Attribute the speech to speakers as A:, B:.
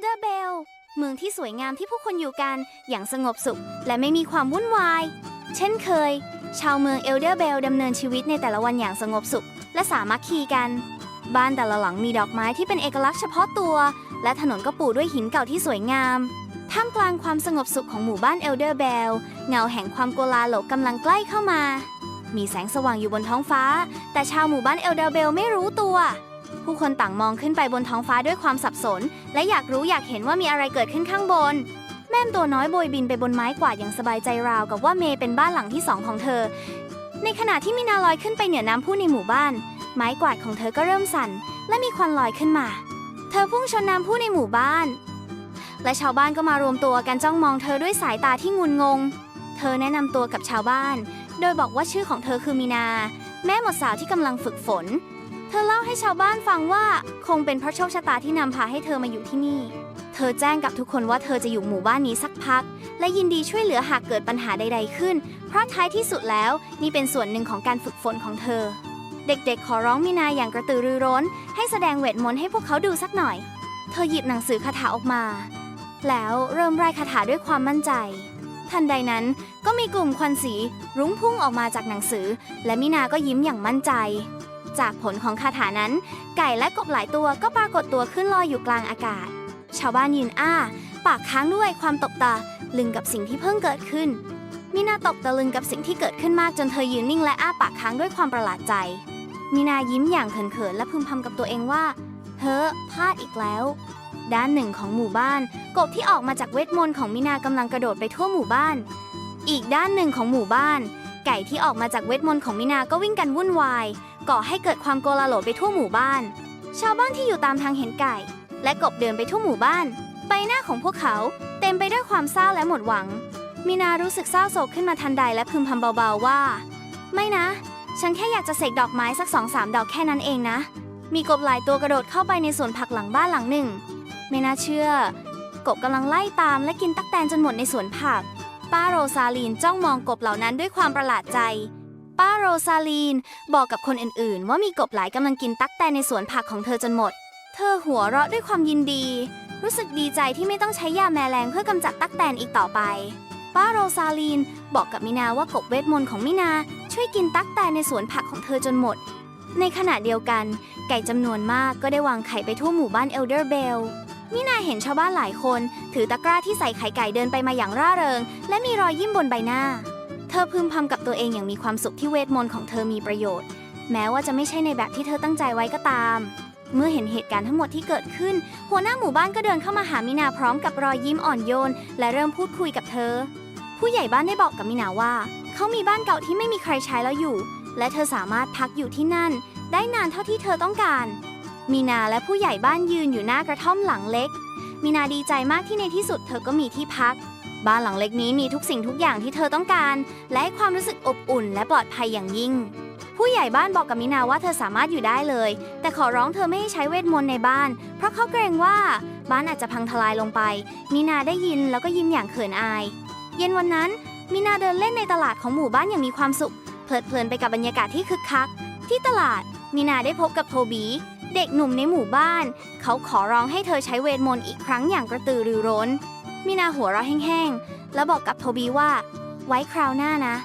A: เดอร์เบล เมืองที่สวยงามที่ผู้คนอยู่กันอย่างสงบสุข และไม่มีความวุ่นวาย เช่นเคย ชาวเมืองเอลเดอร์เบลดำเนินชีวิตในแต่ละวันอย่างสงบสุข และสามัคคีกัน บ้านแต่ละหลังมีดอกไม้ที่เป็นเอกลักษณ์เฉพาะตัว และถนนก็ปูด้วยหินเก่าที่สวยงามท่ามกลางความสงบสุขของหมู่บ้านเอลเดอร์เบลเงาแห่งความโกลาหลกำลังใกล้เข้ามา มีแสงสว่างอยู่บนท้องฟ้า แต่ชาวหมู่บ้านเอลเดอร์เบลไม่รู้ตัว ผู้คนต่างมองขึ้นไปบนท้องฟ้าด้วยความสับสน และอยากรู้อยากเห็นว่ามีอะไรเกิดขึ้นข้างบน แม่มตัวน้อยโบยบินไปบนไม้กวาดอย่างสบายใจราวกับว่าเมย์เป็นบ้านหลังที่สองของเธอ ในขณะที่มีนาลอยขึ้นไปเหนือน้ำพุในหมู่บ้าน ไม้กวาดของเธอก็เริ่มสั่น และมีควันลอยขึ้นมา เธอพุ่งชนน้ำพุในหมู่บ้าน และชาวบ้านก็มารวมตัวกันจ้องมองเธอด้วยสายตาที่งุนงง เธอแนะนำตัวกับชาวบ้าน โดยบอกว่าชื่อของเธอคือมีนา แม่หมดสาวที่กำลังฝึกฝน เธอเล่าให้ชาวบ้านฟังว่าคงเป็นเพราะโชคชะตาที่นำพาให้เธอมาอยู่ที่นี่ เธอแจ้งกับทุกคนว่าเธอจะอยู่หมู่บ้านนี้สักพัก และยินดีช่วยเหลือหากเกิดปัญหาใด ๆขึ้น เพราะท้ายที่สุดแล้วนี่เป็นส่วนหนึ่งของการฝึกฝนของเธอ เด็กๆ ขอร้องมีนาอย่างกระตือรือร้น ให้แสดงเวทมนต์ให้พวกเขาดูสักหน่อย เธอหยิบหนังสือคาถาออกมา แล้วเริ่มไล่คาถาด้วยความมั่นใจ ทันใดนั้นก็มีกลุ่มควันสีรุ้งพุ่งออกมาจากหนังสือ และมินาก็ยิ้มอย่างมั่นใจ จากผลของคาถานั้น ไก่และกบหลายตัวก็ปรากฏตัวขึ้นลอยอยู่กลางอากาศ ชาวบ้านยืนอ้า ปากค้างด้วยความตกตาลึงกับสิ่งที่เพิ่งเกิดขึ้น มินาตกตะลึงกับสิ่งที่เกิดขึ้นมากจนเธอยืนนิ่งและอ้าปากค้างด้วยความประหลาดใจ มินายิ้มอย่างเขินๆและพึมพำกับตัวเองว่า เฮ้อพลาดอีกแล้ว ด้านหนึ่งของหมู่บ้าน กบที่ออกมาจากเวทมนต์ของมินากำลังกระโดดไปทั่วหมู่บ้าน อีกด้านหนึ่งของหมู่บ้าน ไก่ที่ออกมาจากเวทมนต์ของมินาก็วิ่งกันวุ่นวาย ก่อให้เกิดความโกลาหลไปทั่วหมู่บ้าน ชาวบ้านที่อยู่ตามทางเห็นไก่ และกบเดินไปทั่วหมู่บ้าน ใบหน้าของพวกเขาเต็มไปด้วยความเศร้าและหมดหวัง มินารู้สึกเศร้าโศกขึ้นมาทันใดและพึมพำเบาๆว่า ไม่นะ ฉันแค่อยากจะเสกดอกไม้สักสองสามดอกแค่นั้นเองนะ มีกบหลายตัวกระโดดเข้าไปในสวนผักหลังบ้านหลังหนึ่ง ไม่น่าเชื่อ กบกำลังไล่ตามและกินตักแตนจนหมดในสวนผัก ป้าโรซาลีนจ้องมองกบเหล่านั้นด้วยความประหลาดใจ ป้าโรซาลีน บอกกับคนอื่นๆ ว่ามีกบหลายกำลังกินตั๊กแตนในสวนผักของเธอจนหมด เธอหัวเราะด้วยความยินดี รู้สึกดีใจที่ไม่ต้องใช้ยาแมลงเพื่อกำจัดตั๊กแตนอีกต่อไป ป้าโรซาลีนบอกกับมินาว่ากบเวทมนต์ของมินาช่วยกินตั๊กแตนในสวนผักของเธอจนหมด ในขณะเดียวกัน ไก่จำนวนมากก็ได้วางไข่ไปทั่วหมู่บ้านเอลเดอร์เบลมินาเห็นชาวบ้านหลายคน ถือตะกร้าที่ใส่ไข่ไก่เดินไปมาอย่างร่าเริง และมีรอยยิ้มบนใบหน้า อพึมพำกับตัวเองอย่างมีความสุขที่เวทมนต์ของเธอมีประโยชน์ แม้ว่าจะไม่ใช่ในแบบที่เธอตั้งใจไว้ก็ตาม เมื่อเห็นเหตุการณ์ทั้งหมดที่เกิดขึ้น หัวหน้าหมู่บ้านก็เดินเข้ามาหามินาพร้อมกับรอยยิ้มอ่อนโยน และเริ่มพูดคุยกับเธอ ผู้ใหญ่บ้านได้บอกกับมินาว่า เขามีบ้านเก่าที่ไม่มีใครใช้แล้วอยู่ และเธอสามารถพักอยู่ที่นั่น ได้นานเท่าที่เธอต้องการมีนาและผู้ใหญ่บ้านยืนอยู่หน้ากระท่อมหลังเล็กมีนาดีใจมากที่ในที่สุดเธอก็มีที่พัก บ้านหลังเล็กนี้มีทุกสิ่งทุกอย่างที่เธอต้องการ และให้ความรู้สึกอบอุ่นและปลอดภัยอย่างยิ่ง ผู้ใหญ่บ้านบอกกับมินาว่าเธอสามารถอยู่ได้เลย แต่ขอร้องเธอไม่ให้ใช้เวทมนต์ในบ้าน เพราะเขาเกรงว่าบ้านอาจจะพังทลายลงไป มินาได้ยินแล้วก็ยิ้มอย่างเขินอาย เย็นวันนั้นมินาเดินเล่นในตลาดของหมู่บ้านอย่างมีความสุข เพลิดเพลินไปกับบรรยากาศที่คึกคัก ที่ตลาดมินาได้พบกับโทบีเด็กหนุ่มในหมู่บ้าน เขาขอร้องให้เธอใช้เวทมนต์อีกครั้งอย่างกระตือรือร้น มินาหัวเราะแห้งๆ แล้วบอกกับโทบีว่า ไว้คราวหน้านะ